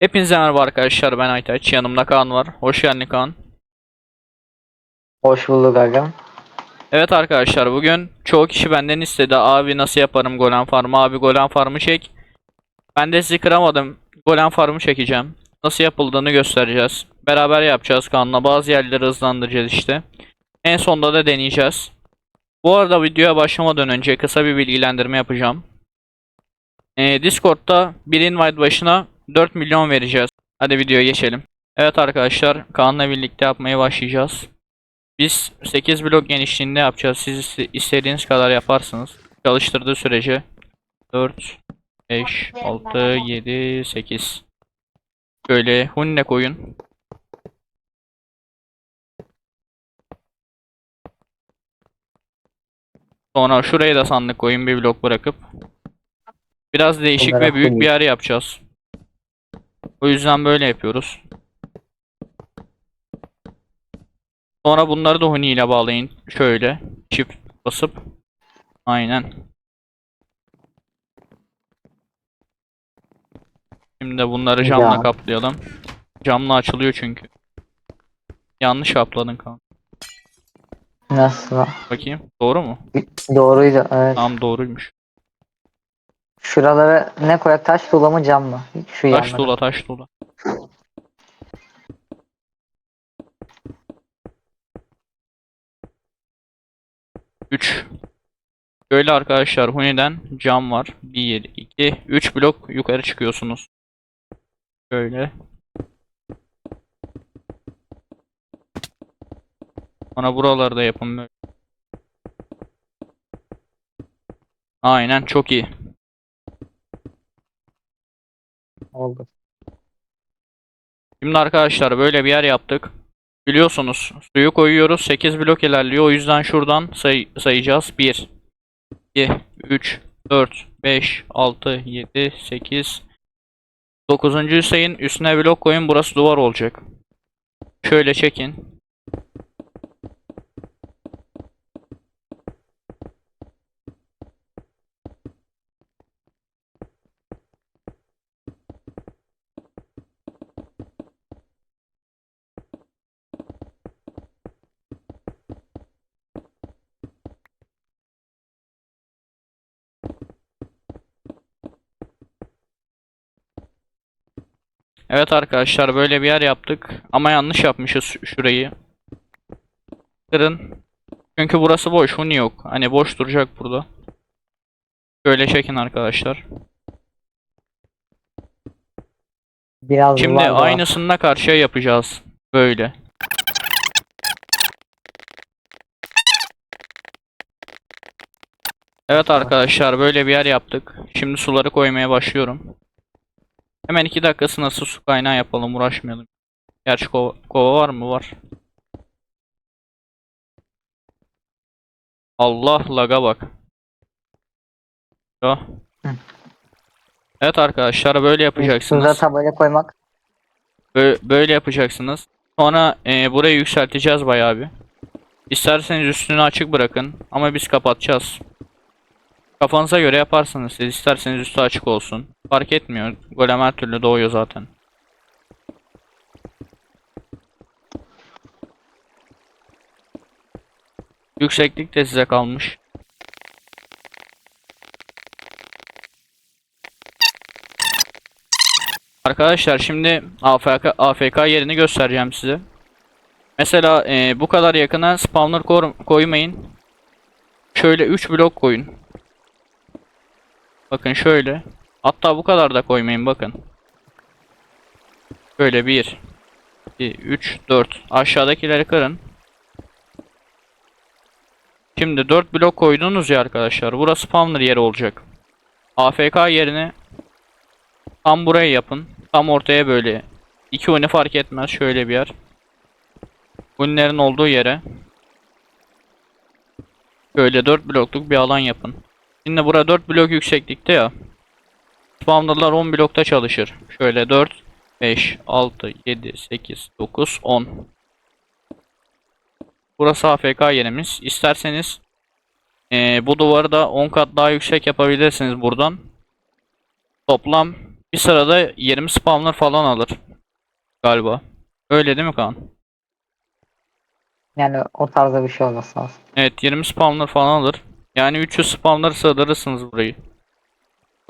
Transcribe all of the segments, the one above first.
Hepinize merhaba arkadaşlar ben Aytaç yanımda Kaan var. Hoş geldin Kaan. Hoş bulduk agam. Evet arkadaşlar bugün çoğu kişi benden istedi abi nasıl yaparım golem farmı abi golem farmı çek. Ben de sizi kıramadım. Golem farmı çekeceğim. Nasıl yapıldığını göstereceğiz. Beraber yapacağız Kaan'la bazı yerleri hızlandıracağız işte. En sonda da deneyeceğiz. Bu arada videoya başlamadan önce kısa bir bilgilendirme yapacağım. Ee, Discord'da bir invite başına 4 milyon vereceğiz. Hadi videoya geçelim. Evet arkadaşlar Kaan'la birlikte yapmaya başlayacağız. Biz 8 blok genişliğinde yapacağız. Siz iste- istediğiniz kadar yaparsınız. Çalıştırdığı sürece 4, 5, 6, 7, 8. Böyle hunne koyun. Sonra şuraya da sandık koyun bir blok bırakıp. Biraz değişik ve büyük bir yer yapacağız. O yüzden böyle yapıyoruz. Sonra bunları da Huni ile bağlayın. Şöyle. Çift basıp. Aynen. Şimdi bunları camla Ya. kaplayalım. Camla açılıyor çünkü. Yanlış kapladın kan. Nasıl? Bakayım. Doğru mu? Doğruydu evet. Tamam doğruymuş. Şuralara ne koyak taş tuğla mı cam mı? Şu Taş yanlara. tuğla taş tuğla. Üç. Böyle arkadaşlar Huni'den cam var. 1, 2, 3 blok yukarı çıkıyorsunuz. Şöyle. Sonra buralarda yapın böyle. Aynen çok iyi. Oldu. Şimdi arkadaşlar böyle bir yer yaptık. Biliyorsunuz suyu koyuyoruz 8 blok ilerliyor o yüzden şuradan say sayacağız 1 2 3 4 5 6 7 8 9. sayın üstüne blok koyun burası duvar olacak. Şöyle çekin. Evet arkadaşlar böyle bir yer yaptık ama yanlış yapmışız şu- şurayı. Kırın. Çünkü burası boş. Huni yok. Hani boş duracak burada. Şöyle çekin arkadaşlar. Biraz Şimdi aynısını karşıya yapacağız. Böyle. Evet arkadaşlar böyle bir yer yaptık. Şimdi suları koymaya başlıyorum. Hemen iki dakikası nasıl su kaynağı yapalım uğraşmayalım. Gerçi kova, kova var mı? Var. Allah laga bak. Ya. Hı. Evet arkadaşlar böyle yapacaksınız. Üstünüze tabela koymak. Bö- böyle yapacaksınız. Sonra e, burayı yükselteceğiz bayağı bir. İsterseniz üstünü açık bırakın ama biz kapatacağız. Kafanıza göre yaparsınız siz. İsterseniz üstü açık olsun. Fark etmiyor. Golem her türlü doğuyor zaten. Yükseklik de size kalmış. Arkadaşlar şimdi AFK, AFK yerini göstereceğim size. Mesela e, bu kadar yakına spawner koymayın. Şöyle 3 blok koyun. Bakın şöyle. Hatta bu kadar da koymayın bakın. Şöyle 1 2 3 4 aşağıdakileri kırın. Şimdi 4 blok koydunuz ya arkadaşlar. Burası spawner yeri olacak. AFK yerini Tam buraya yapın. Tam ortaya böyle. İki uni fark etmez. Şöyle bir yer. Unilerin olduğu yere. Şöyle 4 blokluk bir alan yapın. Şimdi burada 4 blok yükseklikte ya. Spawnerlar 10 blokta çalışır. Şöyle 4, 5, 6, 7, 8, 9, 10. Burası AFK yerimiz. İsterseniz eee, bu duvarı da 10 kat daha yüksek yapabilirsiniz buradan. Toplam Bir sırada 20 spawner falan alır. Galiba. Öyle değil mi Kaan? Yani o tarzda bir şey olması lazım. Evet 20 spawner falan alır. Yani 300 spawner sığdırırsınız burayı.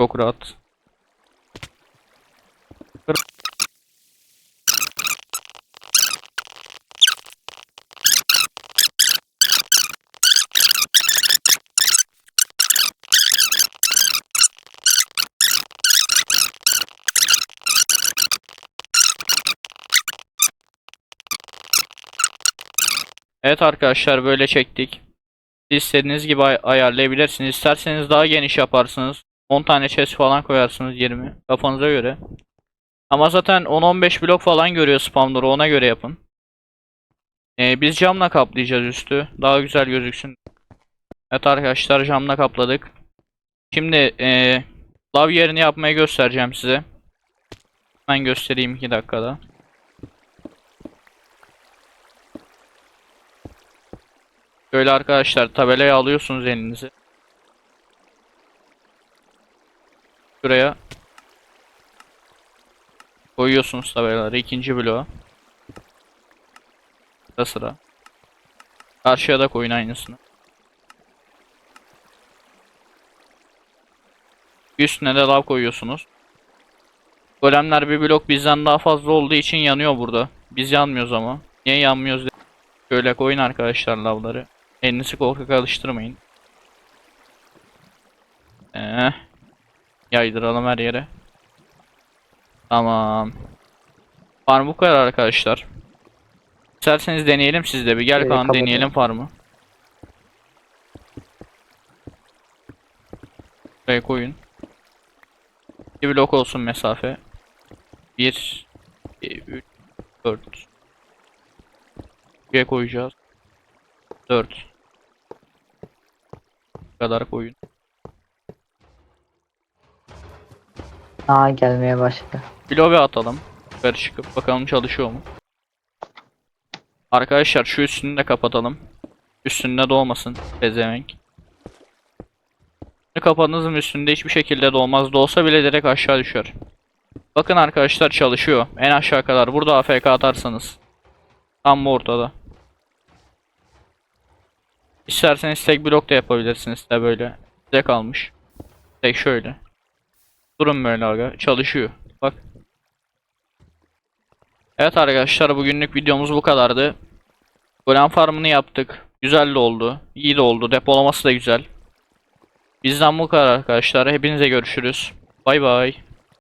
Çok rahat. Evet arkadaşlar böyle çektik. Siz istediğiniz gibi ay- ayarlayabilirsiniz. İsterseniz daha geniş yaparsınız. 10 tane chest falan koyarsınız 20. Kafanıza göre. Ama zaten 10-15 blok falan görüyor spamları ona göre yapın. Ee, biz camla kaplayacağız üstü. Daha güzel gözüksün. Evet arkadaşlar camla kapladık. Şimdi ee, lav yerini yapmayı göstereceğim size. Ben göstereyim 2 dakikada. Böyle arkadaşlar tabelayı alıyorsunuz elinize. Şuraya koyuyorsunuz tabelaları ikinci bloğa. Sıra sıra. Karşıya da koyun aynısını. Üstüne de lav koyuyorsunuz. Golemler bir blok bizden daha fazla olduğu için yanıyor burada. Biz yanmıyoruz ama. Niye yanmıyoruz? Şöyle koyun arkadaşlar lavları. Elinizi korkak alıştırmayın. Ee, yaydıralım her yere. Tamam. Farm bu kadar arkadaşlar. İsterseniz deneyelim siz de bir. Gel Ee, Kaan deneyelim farmı. Buraya koyun. Bir blok olsun mesafe. 1 3 4 Buraya koyacağız. 4 Bu kadar koyun. Aa gelmeye başladı. Lobi atalım. Yukarı çıkıp bakalım çalışıyor mu? Arkadaşlar şu üstünü de kapatalım. Üstünde dolmasın Kapadığınız mı üstünde hiçbir şekilde dolmaz. Dolsa bile direkt aşağı düşer. Bakın arkadaşlar çalışıyor. En aşağı kadar. Burada AFK atarsanız. Tam bu ortada. İsterseniz tek blok da yapabilirsiniz de böyle. Size kalmış. Tek şöyle. Durun böyle aga. Çalışıyor. Bak. Evet arkadaşlar bugünlük videomuz bu kadardı. Golem farmını yaptık. Güzel de oldu. İyi de oldu. Depolaması da güzel. Bizden bu kadar arkadaşlar. Hepinize görüşürüz. Bay bay.